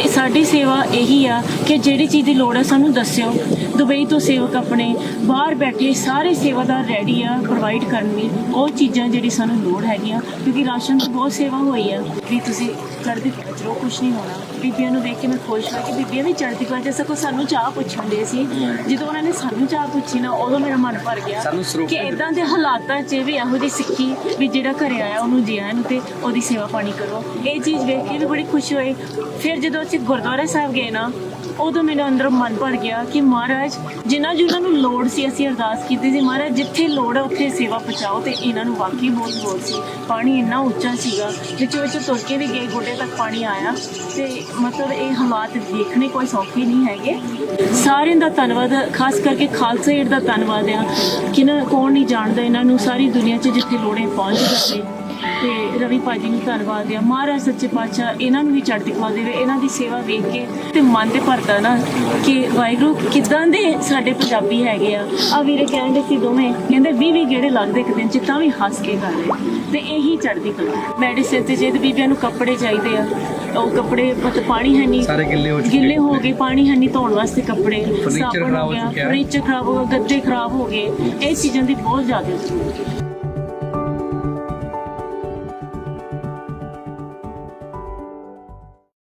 ਤੇ ਸਾਡੀ ਸੇਵਾ ਇਹੀ ਆ ਕਿ ਜਿਹੜੀ ਚੀਜ਼ ਦੀ ਲੋੜ ਹੈ ਸਾਨੂੰ ਦੱਸਿਓ। ਦੁਬਈ ਤੋਂ ਸੇਵਕ ਆਪਣੇ ਬਾਹਰ ਬੈਠੇ ਸਾਰੇ ਸੇਵਾਦਾਰ ਰੈਡੀ ਆ ਪ੍ਰੋਵਾਈਡ ਕਰਨ ਲਈ। ਉਹ ਚੀਜ਼ਾਂ ਜਿਹੜੀ ਸਾਨੂੰ ਲੋੜ ਹੈਗੀਆਂ ਕਿਉਂਕਿ ਰਾਸ਼ਨ ਦੀ ਬਹੁਤ ਸੇਵਾ ਹੋਈ ਆ। ਵੀ ਤੁਸੀਂ ਚ ਰਹੋ ਕੁਛ ਨਹੀਂ ਹੋਣਾ ਬੀਬੀਆਂ ਨੂੰ ਦੇਖ ਕੇ ਮੈਂ ਖੁਸ਼ ਹੋਈ ਕਿ ਬੀਬੀਆਂ ਵੀ ਚੜ੍ਹਦੀ ਕਲਾ ਚ ਸਗੋਂ ਸਾਨੂੰ ਚਾਹ ਪੁੱਛਣ ਦੇ ਸੀ। ਜਦੋਂ ਉਹਨਾਂ ਨੇ ਸਾਨੂੰ ਚਾਹ ਪੁੱਛੀ ਨਾ ਉਦੋਂ ਮੇਰਾ ਮਨ ਭਰ ਗਿਆ ਕਿ ਇਦਾਂ ਦੇ ਹਾਲਾਤਾਂ 'ਚ ਵੀ ਇਹੋ ਜਿਹੀ ਸਿੱਖੀ ਵੀ ਜਿਹੜਾ ਘਰੇ ਆਇਆ ਉਹਨੂੰ ਜੀ ਆਇਆਂ ਨੂੰ ਤੇ ਉਹਦੀ ਸੇਵਾ ਪਾਣੀ ਕਰੋ। ਇਹ ਚੀਜ਼ ਵੇਖ ਕੇ ਵੀ ਬੜੀ ਖੁਸ਼ੀ ਹੋਈ ਫਿਰ ਜਦੋਂ ਅਸੀਂ ਗੁਰਦੁਆਰਾ ਸਾਹਿਬ ਗਏ ਨਾ, ਉਦੋਂ ਮੇਰੇ ਅੰਦਰੋਂ ਮਨ ਭਰ ਗਿਆ ਕਿ ਮਹਾਰਾਜ, ਜਿਨ੍ਹਾਂ ਜਿਨ੍ਹਾਂ ਨੂੰ ਲੋੜ ਸੀ, ਅਸੀਂ ਅਰਦਾਸ ਕੀਤੀ ਸੀ। ਮਹਾਰਾਜ, ਜਿੱਥੇ ਲੋੜ ਹੈ ਉੱਥੇ ਸੇਵਾ ਪਹੁੰਚਾਓ ਤੇ ਇਹਨਾਂ ਨੂੰ ਵਾਕਈ ਬਹੁਤ ਲੋੜ ਸੀ। ਪਾਣੀ ਇੰਨਾ ਉੱਚਾ ਸੀਗਾ, ਵਿੱਚ ਵਿੱਚ ਤੁਰ ਕੇ ਵੀ ਗਏ, ਗੋਡੇ ਤੱਕ ਪਾਣੀ ਆਇਆ। ਤੇ ਮਤਲਬ ਇਹ ਹਾਲਾਤ ਦੇਖਣੇ ਕੋਈ ਸੌਖੇ ਨਹੀਂ ਹੈਗੇ। ਸਾਰਿਆਂ ਦਾ ਧੰਨਵਾਦ, ਖਾਸ ਕਰਕੇ ਖਾਲਸਾ ਏਡ ਦਾ ਧੰਨਵਾਦ ਆ। ਕਿ ਨਾ ਕੌਣ ਨਹੀਂ ਜਾਣਦਾ ਇਹਨਾਂ ਨੂੰ, ਸਾਰੀ ਦੁਨੀਆ 'ਚ ਜਿੱਥੇ ਲੋੜੇ ਪਹੁੰਚ ਜਾਂਦੇ ਤੇ ਰਵੀ ਭਾਜੀ ਨੂੰ ਧੰਨਵਾਦ ਆ ਮਹਾਰਾਜ ਸੱਚੇ ਪਾਤਸ਼ਾਹ ਇਹਨਾਂ ਨੂੰ ਵੀ ਚੜ੍ਹਦੀ ਕਲਾ ਦੇਵੇ ਇਹਨਾਂ ਦੀ ਸੇਵਾ ਵੇਖ ਕੇ ਤੇ ਮਨ ਤੇ ਭਰਦਾ ਨਾ ਕਿ ਵਾਹਿਗੁਰੂ ਕਿਦਾਂ ਦੇ ਸਾਡੇ ਪੰਜਾਬੀ ਹੈਗੇ ਆ। ਆ ਵੀਰੇ ਕਹਿੰਦੇ ਸੀ ਦੋਵੇਂ ਕਹਿੰਦੇ 20 20 ਗੇੜੇ ਲੱਗਦੇ ਇੱਕ ਦਿਨ ਚ ਤਾਂ ਵੀ ਹੱਸ ਕੇ ਕਰ ਰਹੇ। ਤੇ ਇਹੀ ਚੜ੍ਹਦੀ ਕਲਾ। ਮੈਡੀਸਿਨ ਤੇ ਜੇ ਤੇ ਬੀਬੀਆਂ ਨੂੰ ਕੱਪੜੇ ਚਾਹੀਦੇ ਆ। ਉਹ ਕੱਪੜੇ ਮਤਲਬ ਪਾਣੀ ਹੈ ਨਹੀਂ। ਸਾਰੇ ਗਿੱਲੇ ਹੋ ਚੁੱਕੇ। ਗਿੱਲੇ ਹੋ ਗਏ ਪਾਣੀ ਹੈ ਨਹੀਂ ਧੋਣ ਵਾਸਤੇ ਕੱਪੜੇ। ਖਰਾਬ ਹੋ ਗਿਆ। ਫਰਨੀਚਰ ਖਰਾਬ ਹੋ ਗਿਆ ਗੱਦੇ ਖਰਾਬ ਹੋ ਗਏ। ਇਹ ਚੀਜ਼ਾਂ ਦੀ ਬਹੁਤ ਜ਼ਿਆਦਾ ਜ਼ਰੂਰਤ ਹੈ।